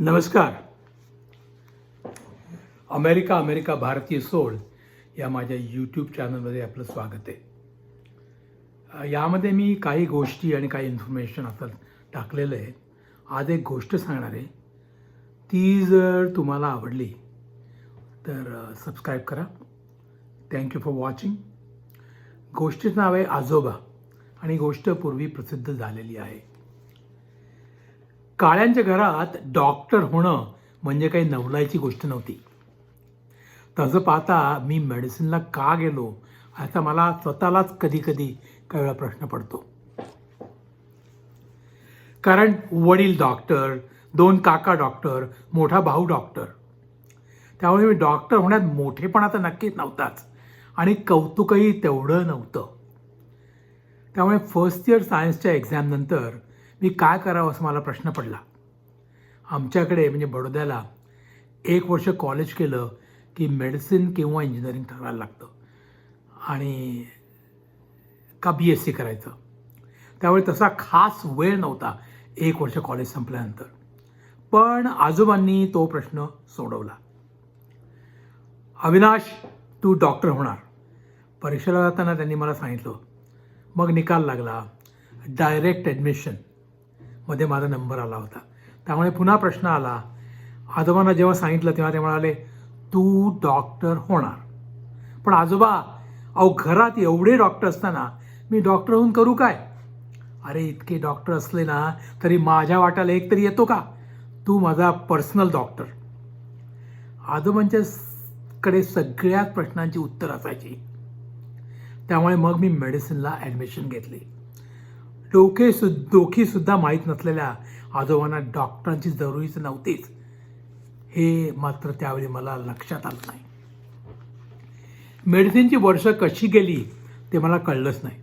नमस्कार. America America भारतीय सोड या माझ्या यूट्यूब चॅनलमध्ये आपलं स्वागत आहे. यामध्ये मी काही गोष्टी आणि काही इन्फॉर्मेशन आता टाकलेलं आहे. आज एक गोष्ट सांगणार आहे. ती जर तुम्हाला आवडली तर सबस्क्राईब करा. थँक्यू फॉर वॉचिंग गोष्टीचं नाव आहे आजोबा आणि गोष्ट पूर्वी प्रसिद्ध झालेली आहे. काळ्यांच्या घरात डॉक्टर होणं म्हणजे काही नवलायची गोष्ट नव्हती. तसं पाहता मी मेडिसिनला का गेलो असा मला स्वतःलाच कधी कधी काही वेळा प्रश्न पडतो. कारण वडील डॉक्टर दोन काका डॉक्टर मोठा भाऊ डॉक्टर. त्यामुळे मी डॉक्टर होण्यात मोठेपणा तर नक्कीच नव्हताच आणि कौतुकही तेवढं नव्हतं. त्यामुळे फर्स्ट इयर सायन्सच्या एक्झामनंतर मी काय करावं असं मला प्रश्न पडला. आमच्याकडे म्हणजे बडोद्याला एक वर्ष कॉलेज केलं की मेडिसिन किंवा इंजिनिअरिंग ठरवायला लागतं. आणि का बी एस सी करायचं. त्यावेळी तसा खास वेळ नव्हता एक वर्ष कॉलेज संपल्यानंतर. पण आजोबांनी तो प्रश्न सोडवला. अविनाश तू डॉक्टर होणार. परीक्षेला जाताना त्यांनी मला सांगितलं. मग निकाल लागला. डायरेक्ट ॲडमिशन मध्ये माझा नंबर आला होता. त्यामुळे पुन्हा प्रश्न आला. आजोबांना जेव्हा सांगितलं तेव्हा ते म्हणाले तू डॉक्टर होणार. पण आजोबा अहो घरात एवढे डॉक्टर असताना मी डॉक्टर होऊन करू काय? अरे इतके डॉक्टर असले ना तरी माझ्या वाट्याला एक तरी येतो का? तू माझा पर्सनल डॉक्टर आजोबांच्या कडे सगळ्याच प्रश्नांची उत्तर असायची. त्यामुळे मग मी मेडिसिनला ॲडमिशन घेतली. डोके सु डोकीसुद्धा माहीत नसलेल्या आजोबांना डॉक्टरांची जरुरीच नव्हतीच. हे मात्र त्यावेळी मला लक्षात आलं नाही. मेडिसिनची वर्ष कशी गेली ते मला कळलंच नाही.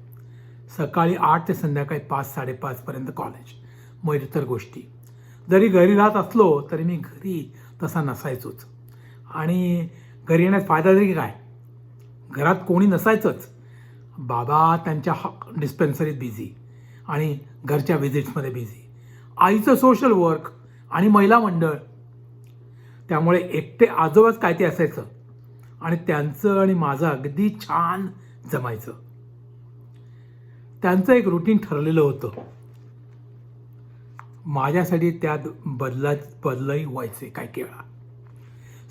सकाळी आठ ते संध्याकाळी पाच साडेपाचपर्यंत कॉलेज. मग इतर गोष्टी. जरी घरी राहत असलो तरी मी घरी तसा नसायचोच. आणि घरी येण्यात फायदा तरी काय? घरात कोणी नसायचंच. बाबा त्यांच्या डिस्पेन्सरीत बिझी. आणि घरच्या व्हिजिट्समध्ये बिझी आईचं सोशल वर्क आणि महिला मंडळ. त्यामुळे एकटे आजोबाच काय ते असायचं? आणि त्यांचं आणि माझं अगदी छान जमायचं. त्यांचं एक रुटीन ठरलेलं होतं. माझ्यासाठी त्यात बदला बदलही व्हायचे काही काही वेळा.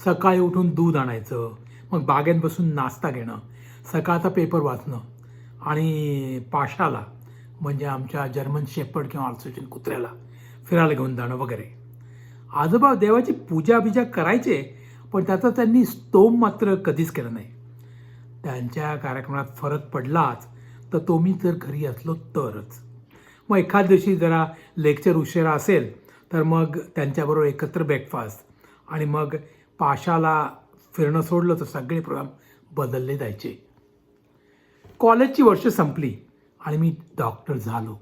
सकाळी उठून दूध आणायचं मग बागेत बसून नाश्ता घेणं सकाळचा पेपर वाचणं आणि पाशाला म्हणजे आमच्या जर्मन शेपर्ड किंवा आल्सोचिन कुत्र्याला फिरायला घेऊन जाणं वगैरे. आजोबा देवाची पूजा बिजा करायचे पण त्याचा त्यांनी स्तोम मात्र कधीच केलं नाही. त्यांच्या कार्यक्रमात फरक पडलाच तर तो मी जर घरी असलो तरच. मग एखाद दिवशी जरा लेक्चर उशिरा असेल तर मग त्यांच्याबरोबर एकत्र ब्रेकफास्ट आणि मग पाशाला फिरणं सोडलं तर सगळे प्रोग्राम बदलले जायचे. कॉलेजची वर्ष संपली आणि मी डॉक्टर झालो.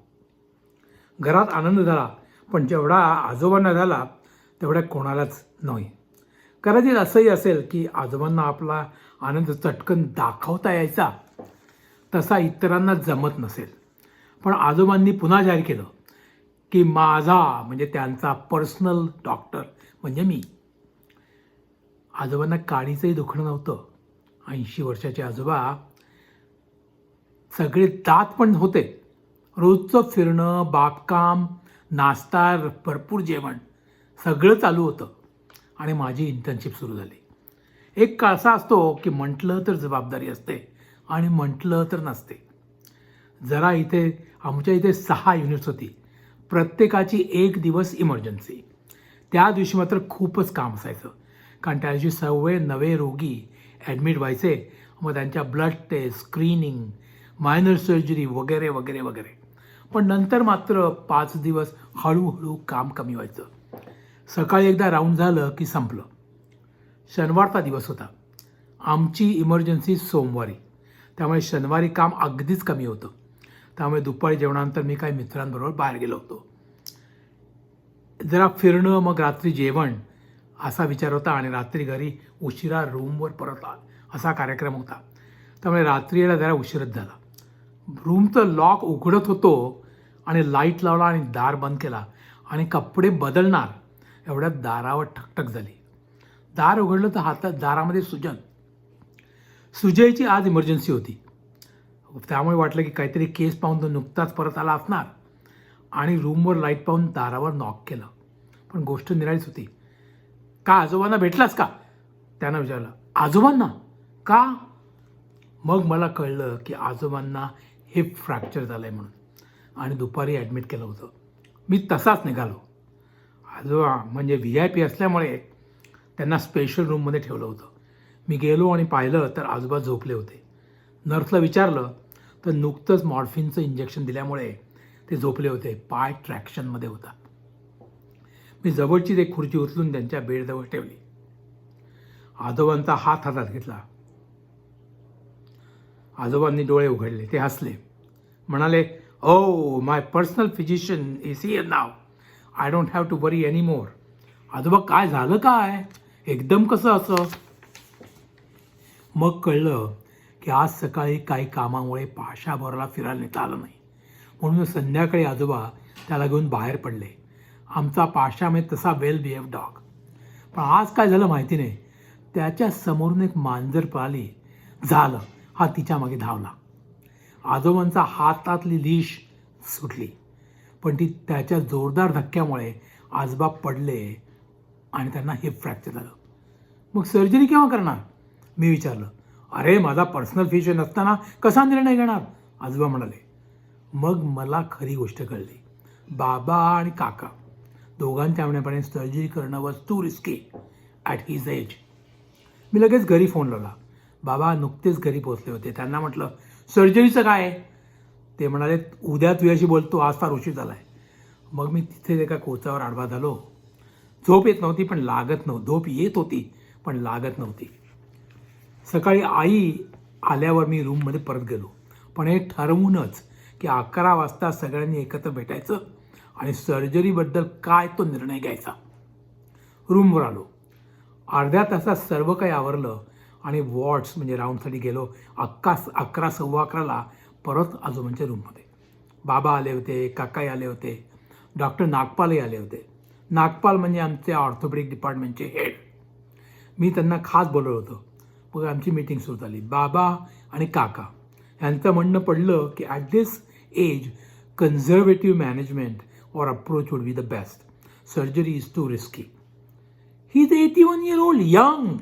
घरात आनंद झाला पण जेवढा आजोबांना झाला तेवढ्या कोणालाच नाही. कदाचित असंही असेल की आजोबांना आपला आनंद चटकन दाखवता यायचा तसा इतरांना जमत नसेल. पण आजोबांनी पुन्हा जाहीर केलं की माझा म्हणजे त्यांचा पर्सनल डॉक्टर म्हणजे मी. आजोबांना काळीचंही दुखणं नव्हतं. ऐंशी वर्षाचे आजोबा सगळे दात पण होते. रोजचं फिरणं बागकाम नाश्ता भरपूर जेवण सगळं चालू होतं. आणि माझी इंटर्नशिप सुरू झाली. एक काळ असा असतो की म्हटलं तर जबाबदारी असते आणि म्हटलं तर नसते. जरा इथे आमच्या इथे सहा युनिट्स होती. प्रत्येकाची एक दिवस इमर्जन्सी त्या दिवशी मात्र खूपच काम असायचं. कारण त्या दिवशी सव्वे नवे रोगी ॲडमिट व्हायचे. मग त्यांच्या blood test screening minor surgery वगैरे वगैरे वगैरे. पण नंतर मात्र पाच दिवस हळूहळू काम कमी व्हायचं. सकाळी एकदा राऊंड झालं की संपलं. शनिवारचा दिवस होता. आमची इमर्जन्सी सोमवारी. त्यामुळे शनिवारी काम अगदीच कमी होतं. त्यामुळे दुपारी जेवणानंतर मी काही मित्रांबरोबर बाहेर गेलो होतो. जरा फिरणं मग रात्री जेवण असा विचार होता आणि रात्री घरी उशिरा रूमवर परत असा कार्यक्रम होता. त्यामुळे रात्रीला जरा उशीरच झाला. रूमचं लॉक उघडत होतो आणि लाइट लावला आणि दार बंद केला. आणि कपडे बदलणार एवढ्यात दारावर ठकठक झाली. दार उघडलं तर हातात दारामध्ये सुजन. सुजयची आज इमर्जन्सी होती. त्यामुळे वाटलं की काहीतरी केस पाहून तो नुकताच परत आला असणार. आणि रूमवर लाइट पाहून दारावर नॉक केलं. पण गोष्ट निराळीच होती. का आजोबांना भेटलास का? त्यानं विचारलं. आजोबांना? का? मग मला कळलं की आजोबांना हिप फ्रॅक्चर झालं आहे म्हणून. आणि दुपारी ॲडमिट केलं होतं. मी तसाच निघालो. आजोबा म्हणजे व्ही आय पी असल्यामुळे त्यांना स्पेशल रूममध्ये ठेवलं होतं. मी गेलो आणि पाहिलं तर आजोबा झोपले होते. नर्सला विचारलं तर नुकतंच मॉर्फिनचं इंजेक्शन दिल्यामुळे ते झोपले होते. पाय ट्रॅक्शनमध्ये होता. मी जवळचीच एक खुर्ची उचलून त्यांच्या बेडजवळ ठेवली. आजोबांचा हात हातात घेतला. आजोबांनी डोळे उघडले ते हसले. म्हणाले ओ my personal physician is here now I don't have to worry any more आजोबा काय झालं काय? एकदम कसं असं? मग कळलं की आज सकाळी काही कामामुळे पाशाभरला फिरायला नेता आलं नाही. म्हणून संध्याकाळी आजोबा त्याला घेऊन बाहेर पडले. आमचा पाशा म्हणजे तसा वेल बिहेव डॉग पण आज काय झालं माहिती नाही. त्याच्या समोरून एक मांजर पाली झालं. हा तिच्यामागे धावला. आजोबांचा हातातली लीश सुटली. पण ती त्याच्या जोरदार धक्क्यामुळे आजोबा पडले आणि त्यांना हिप फ्रॅक्चर झालं. मग सर्जरी केव्हा करणार? मी विचारलं. अरे माझा पर्सनल फिश नसताना कसा निर्णय घेणार? आजोबा म्हणाले. मग मला खरी गोष्ट कळली. बाबा आणि काका दोघांच्या म्हणण्याप्रमाणे सर्जरी करणं was too risky at his age मी लगेच घरी फोन लावला. बाबा नुकतेच घरी पोहोचले होते. त्यांना म्हटलं सर्जरीचं काय आहे? ते म्हणाले उद्या तुझ्याशी बोलतो. आज फार उशीर झाला आहे मग मी तिथे एका कोचावर आडवा झालो. झोप येत नव्हती पण लागत नव्हती झोप येत होती पण लागत नव्हती. सकाळी आई आल्यावर मी रूममध्ये परत गेलो. पण हे ठरवूनच की अकरा वाजता सगळ्यांनी एकत्र भेटायचं आणि सर्जरीबद्दल काय तो निर्णय घ्यायचा. रूमवर आलो. अर्ध्या तासात सर्व काही आवरलं. आणि वॉर्ड्स म्हणजे राऊंडसाठी गेलो अक्का अकरा सव्वा अकराला परत आजोबांच्या रूममध्ये. बाबा आले होते काकाई आले होते डॉक्टर नागपालही आले होते. नागपाल म्हणजे आमचे ऑर्थोपेडिक डिपार्टमेंटचे हेड. मी त्यांना खास बोलवलं होतं. मग आमची मीटिंग सुरू झाली. बाबा आणि काका. यांचं म्हणणं पडलं की at this age conservative management or approach would be the best surgery is too risky he the eighty one year old young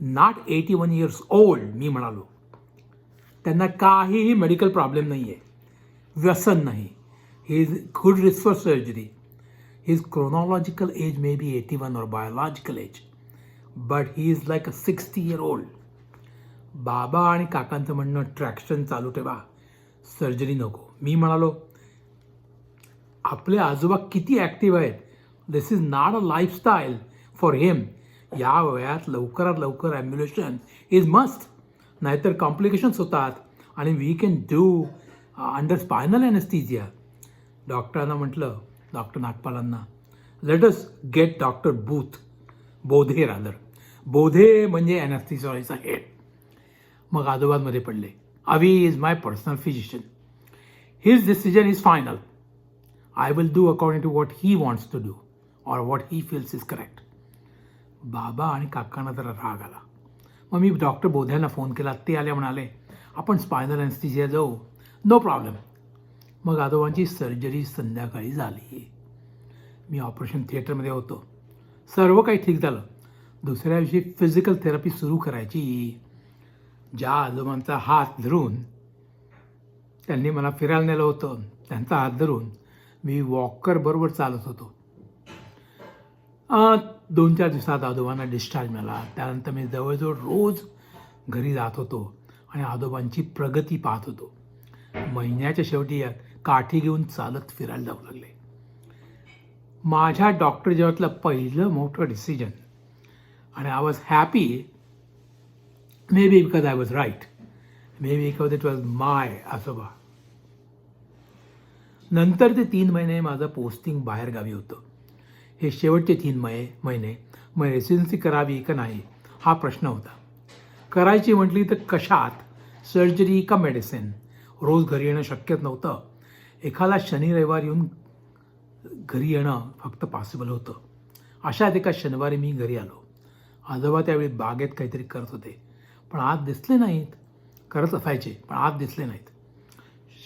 not eighty one years old मी म्हणालो. त्यांना काहीही मेडिकल प्रॉब्लेम नाही आहे व्यसन नाही. He is good risk for surgery his chronological age may be eighty one or biological age but he is like a sixty year old बाबा आणि काकांचं म्हणणं ट्रॅक्शन चालू ठेवा. सर्जरी नको. मी म्हणालो आपले आजोबा किती ॲक्टिव्ह आहेत. This is not a lifestyle for him या वयात लवकरात लवकर ॲम्ब्युलेशन इज मस्ट नाहीतर कॉम्प्लिकेशन्स होतात. आणि we can do under spinal anaesthesia डॉक्टरांना म्हटलं डॉक्टर नागपालांना let us get doctor booth Bodhe rather Bodhe म्हणजे ॲनेस्थीसिओलॉजीचा हेड मग आजोबांमध्ये पडले. Avi is my personal physician his decision is final I will do according to what he wants to do or what he feels is correct बाबा आणि काकांना जरा राग आला. मग मी डॉक्टर बोध्यांना फोन केला. ते आले म्हणाले आपण स्पायनल अॅनेस्थीजिया जाऊ. नो प्रॉब्लेम मग आजोबांची सर्जरी संध्याकाळी झाली. मी ऑपरेशन थिएटरमध्ये होतो. सर्व काही ठीक झालं. दुसऱ्या दिवशी फिजिकल थेरपी सुरू करायची. ज्या आजोबांचा हात धरून त्यांनी मला फिरायला नेलं होतं त्यांचा हात धरून मी वॉकरबरोबर चालत होतो. दोन चार दिवसात आजोबांना डिस्चार्ज मिळाला. त्यानंतर मी जवळजवळ रोज घरी जात होतो आणि आजोबांची प्रगती पाहत होतो. महिन्याच्या शेवटी काठी घेऊन चालत फिरायला जाऊ लागले. माझ्या डॉक्टर जेव्हातलं पहिलं मोठं डिसिजन आणि I was happy may be because I was right may be because it was my आजोबा. नंतर ते तीन महिने माझं पोस्टिंग बाहेरगावी होतं. हे शेवटचे तीन मय महिने मग रेसिडेन्सी करावी का नाही हा प्रश्न होता. करायची म्हटली तर कशात? सर्जरी का मेडिसिन रोज घरी येणं शक्यच नव्हतं. एखादा शनी रविवार येऊन घरी येणं फक्त पॉसिबल होतं. अशात एका शनिवारी मी घरी आलो. आजोबा त्यावेळी बागेत काहीतरी करत होते. पण आज दिसले नाहीत. करत असायचे पण आज दिसले नाहीत.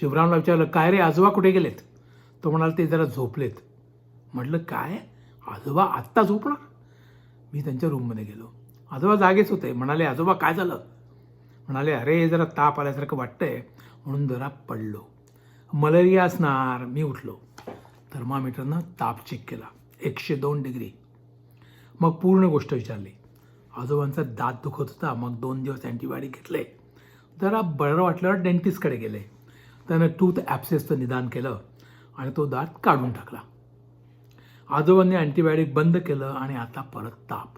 शिवरामला विचारलं काय रे आजोबा कुठे गेलेत? तो म्हणाला ते जरा झोपलेत. म्हटलं काय? आजोबा आत्ता झोपणार? मी त्यांच्या रूममध्ये गेलो. आजोबा जागेच होते. म्हणाले आजोबा काय झालं? म्हणाले अरे जरा ताप आल्यासारखं वाटतंय. म्हणून जरा पडलो. मलेरिया असणार. मी उठलो. थर्मामीटरनं ताप चेक केला. एकशे दोन डिग्री. मग पूर्ण गोष्ट विचारली. आजोबांचा दात दुखत होता. मग दोन दिवस अँटीबायोटिक घेतले. जरा बरं वाटल्यावर डेंटिस्टकडे गेले. त्यानं टूथ ॲप्सेसचं निदान केलं आणि तो दात काढून टाकला. आजोबांनी अँटीबायोटिक बंद केलं आणि आता परत ताप.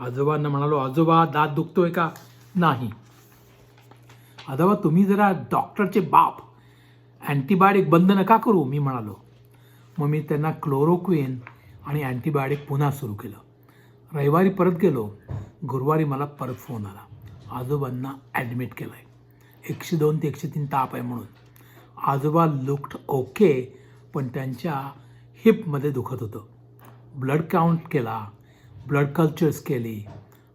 आजोबांना म्हणालो आजोबा दात दुखतोय का? नाही. आजोबा तुम्ही जरा डॉक्टरचे बाप. अँटीबायोटिक बंद नका करू मी म्हणालो. मग मी त्यांना क्लोरोक्विन आणि अँटीबायोटिक पुन्हा सुरू केलं. रविवारी परत गेलो. गुरुवारी मला परत फोन आला. आजोबांना ॲडमिट केलं आहे एकशे दोन ते एकशे तीन ताप आहे म्हणून. आजोबा लुक्ड ओके पण त्यांच्या हिपमध्ये दुखत होतं. ब्लड काउंट केला ब्लड कल्चर्स केली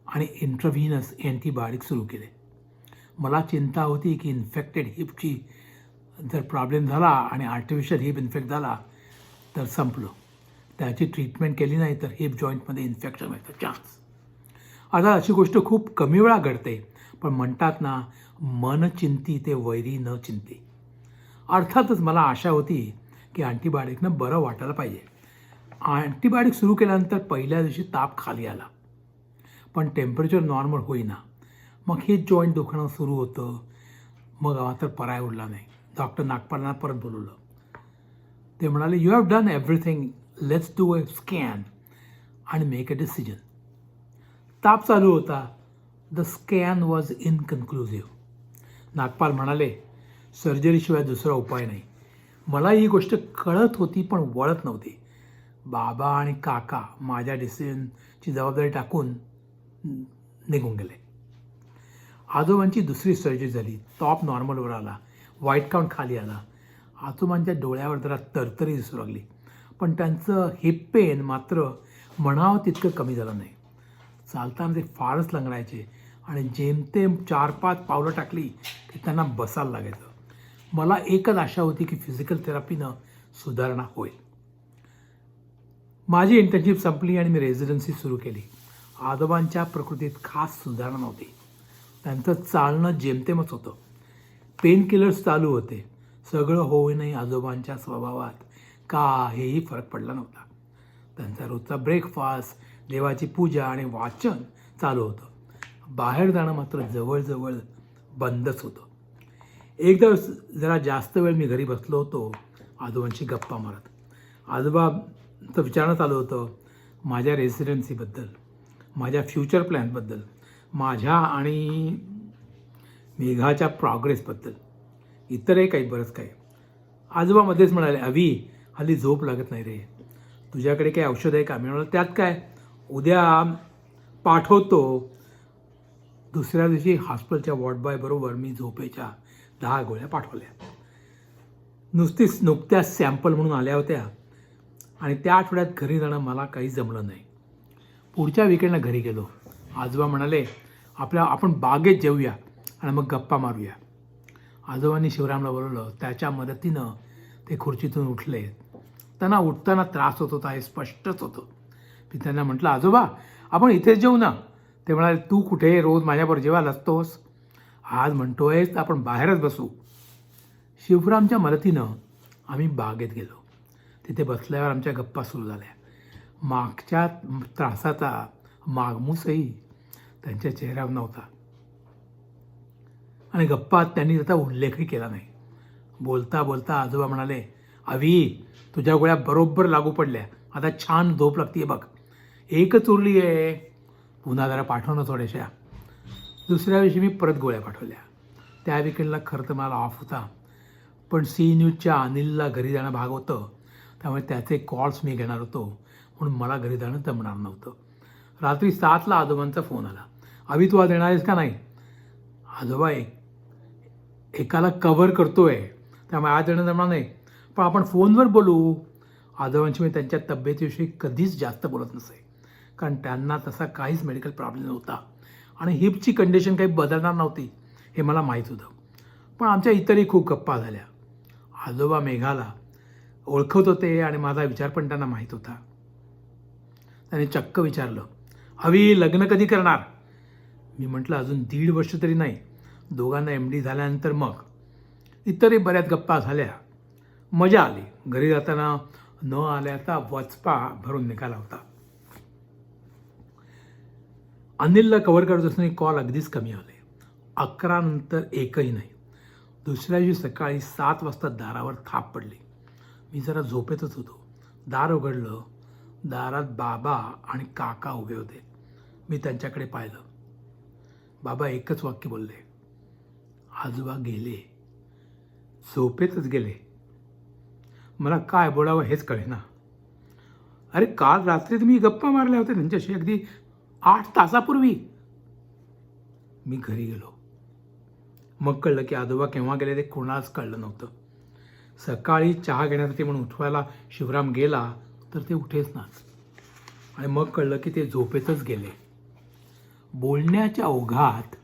आणि इंट्रव्हिनस अँटीबायोटिक सुरू केले. मला चिंता होती की इन्फेक्टेड हिपची जर प्रॉब्लेम झाला आणि आर्टिफिशियल हिप इन्फेक्ट झाला तर संपलो. त्याची ट्रीटमेंट केली नाही तर हिप जॉईंटमध्ये इन्फेक्शन व्हायचं चान्स. आता अशी गोष्ट खूप कमी वेळा घडते पण म्हणतात ना मन चिंती ते वैरी न चिंती. अर्थातच मला आशा होती की अँटीबायोटिकनं बरं वाटायला पाहिजे. अँटीबायोटिक सुरू केल्यानंतर पहिल्या दिवशी ताप खाली आला. पण टेम्परेचर नॉर्मल होईना. मग हे जॉईंट दुखणं सुरू होतं. मग मात्र पराय उरला नाही. डॉक्टर नागपालांना परत बोलवलं. ते म्हणाले you have done everything let's do a scan आणि मेक अ डिसिजन ताप चालू होता. The scan was inconclusive Nagpal म्हणाले सर्जरीशिवाय दुसरा उपाय नाही. मला ही गोष्ट कळत होती पण वळत नव्हती. बाबा आणि काका माझ्या डिसिजनची जबाबदारी टाकून निघून गेले. आजोबांची दुसरी सर्जरी झाली. टॉप नॉर्मलवर आला. व्हाईट काउंट खाली आला. आजोबांच्या डोळ्यावर जरा तरतरी दिसू लागली. पण त्यांचं हिप पेन मात्र म्हणावं तितकं कमी झालं नाही. चालताना ते फारच लंगडायचे आणि जेमतेम चार पाच पावलं टाकली की त्यांना बसायला लागायचं. मला एकच आशा होती की फिजिकल थेरपीनं सुधारणा होईल. माझी इंटर्नशिप संपली आणि मी रेझिडन्सी सुरू केली. आजोबांच्या प्रकृतीत खास सुधारणा नव्हती. त्यांचं चालणं जेमतेमच होतं. पेन किलर्स चालू होते. सगळं होऊनही आजोबांच्या स्वभावात काहीही फरक पडला नव्हता. त्यांचा रोजचा ब्रेकफास्ट देवाची पूजा आणि वाचन चालू होतं. बाहेर जाणं मात्र जवळजवळ बंदच होतं. एकदा जरा जास्त वेळ मी घरी बसलो होतो आजोबांशी गप्पा मारत. आजोबाचं विचारणं चालू होतं माझ्या रेसिडेन्सीबद्दल माझ्या फ्युचर प्लॅनबद्दल माझ्या आणि मेघाच्या प्रॉग्रेसबद्दल इतरही काही बरंच काही. आजोबा मध्येच म्हणाले अवी हल्ली झोप लागत नाही रे. तुझ्याकडे काही औषध आहे का? मी म्हणाल त्यात काय? उद्या पाठवतो. दुसऱ्या दिवशी हॉस्पिटलच्या वॉर्डबॉयबरोबर मी झोपेच्या दहा गोळ्या पाठवल्या. नुसतीच नुकत्याच सॅम्पल म्हणून आल्या होत्या. आणि त्या आठवड्यात घरी जाणं मला काही जमलं नाही. पुढच्या विकेंडला घरी गेलो. आजोबा म्हणाले आपल्या आपण बागेत जेऊया आणि मग गप्पा मारूया. आजोबांनी शिवरामला बोलवलं त्याच्या मदतीनं ते खुर्चीतून उठले. त्यांना उठताना त्रास होत होता हे स्पष्टच होतं. मी त्यांना म्हटलं आजोबा आपण इथेच जेऊ ना. ते म्हणाले तू कुठे? रोज माझ्याबरोबर जेवायला असतोस. आज म्हणतोय तर आपण बाहेरच बसू. शिवरामच्या मदतीनं आम्ही बागेत गेलो. तिथे बसल्यावर आमच्या गप्पा सुरू झाल्या. मागच्या त्रासाचा मागमूसही त्यांच्या चेहऱ्यावर नव्हता. आणि गप्पात त्यांनी त्याचा उल्लेखही केला नाही. बोलता बोलता आजोबा म्हणाले अवी तुझ्या गोळ्या बरोबर लागू पडल्या. आता छान झोप लागते बघ. एकच उरली आहे पुन्हा जरा पाठवणं थोड्याशा. दुसऱ्या दिवशी मी परत गोळ्या पाठवल्या. त्या विकेंडला खरं तर मला ऑफ होता. पण सी न्यूजच्या अनिलला घरी जाणं भाग होतं. त्यामुळे त्याचे कॉल्स मी घेणार होतो. म्हणून मला घरी जाणं जमणार नव्हतं. रात्री सातला आजोबांचा फोन आला. अभि तू आज येणार आहेस का नाही? आजोबा एक एकाला कव्हर आहे त्यामुळे आज येणं जमणार नाही. पण आपण फोनवर बोलू. आजोबांशी मी त्यांच्या तब्येतीविषयी कधीच जास्त बोलत नसे. कारण त्यांना तसा काहीच मेडिकल प्रॉब्लेम नव्हता. आणि हिपची कंडिशन काही बदलणार नव्हती हे मला माहीत होतं. पण आमच्या इतरही खूप गप्पा झाल्या. आजोबा मेघाला ओळखत होते आणि माझा विचार पण त्यांना माहीत होता. त्याने चक्क विचारलं हवी लग्न कधी करणार? मी म्हटलं अजून दीड वर्ष तरी नाही. दोघांना एम डी झाल्यानंतर मग. इतरही बऱ्याच गप्पा झाल्या. मजा आली. घरी जाताना न आल्याचा वचपा भरून निघाला होता. अनिलला कव्हर करत असताना कॉल अगदीच कमी आले. अकरा नंतर एकही नाही. दुसऱ्या दिवशी सकाळी सात वाजता दारावर थाप पडली. मी जरा झोपेतच होतो. दार उघडलं. दारात बाबा आणि काका उभे होते. मी त्यांच्याकडे पाहिलं. बाबा एकच वाक्य बोलले. आजोबा गेले. झोपेतच गेले. मला काय बोलावं हेच कळेना. अरे काल रात्री तुम्ही गप्पा मारल्या होत्या त्यांच्याशी. अगदी आठ तासापूर्वी. मी घरी गेलो. मग कळलं की आजोबा केव्हा गेले ते कोणालाच कळलं नव्हतं. सकाळी चहा घेण्यासाठी म्हणून उठवायला शिवराम गेला तर ते उठेच ना. आणि मग कळलं की ते झोपेतच गेले. बोलण्याच्या ओघात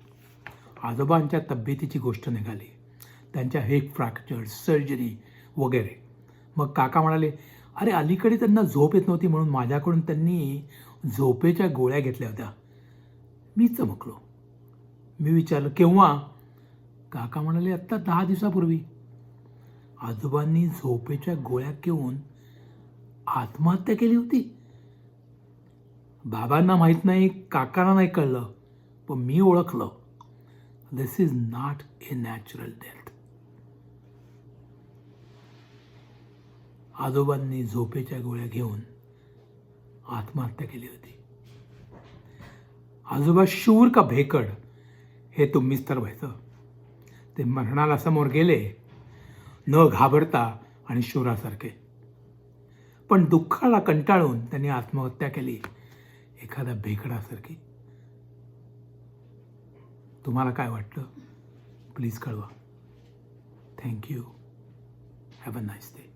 आजोबांच्या तब्येतीची गोष्ट निघाली. त्यांच्या हेक फ्रॅक्चर सर्जरी वगैरे. मग काका म्हणाले अरे अलीकडे त्यांना झोप येत नव्हती म्हणून माझ्याकडून त्यांनी झोपेच्या गोळ्या घेतल्या होत्या. मी चमकलो. मी विचारलं केव्हा? काका म्हणाले आत्ता दहा दिवसापूर्वी. आजोबांनी झोपेच्या गोळ्या घेऊन आत्महत्या केली होती. बाबांना माहीत नाही काकांना नाही कळलं पण मी ओळखलं. This is not a natural death आजोबांनी झोपेच्या गोळ्या घेऊन आत्महत्या केली होती. आजोबा शूर का भेकड हे तुम्हीच तर व्हायचं. ते मरणाला समोर गेले न घाबरता आणि शूरासारखे. पण दुःखाला कंटाळून त्यांनी आत्महत्या केली एखाद्या भेकडासारखी. तुम्हाला काय वाटलं? प्लीज कळवा. Thank you have a nice day.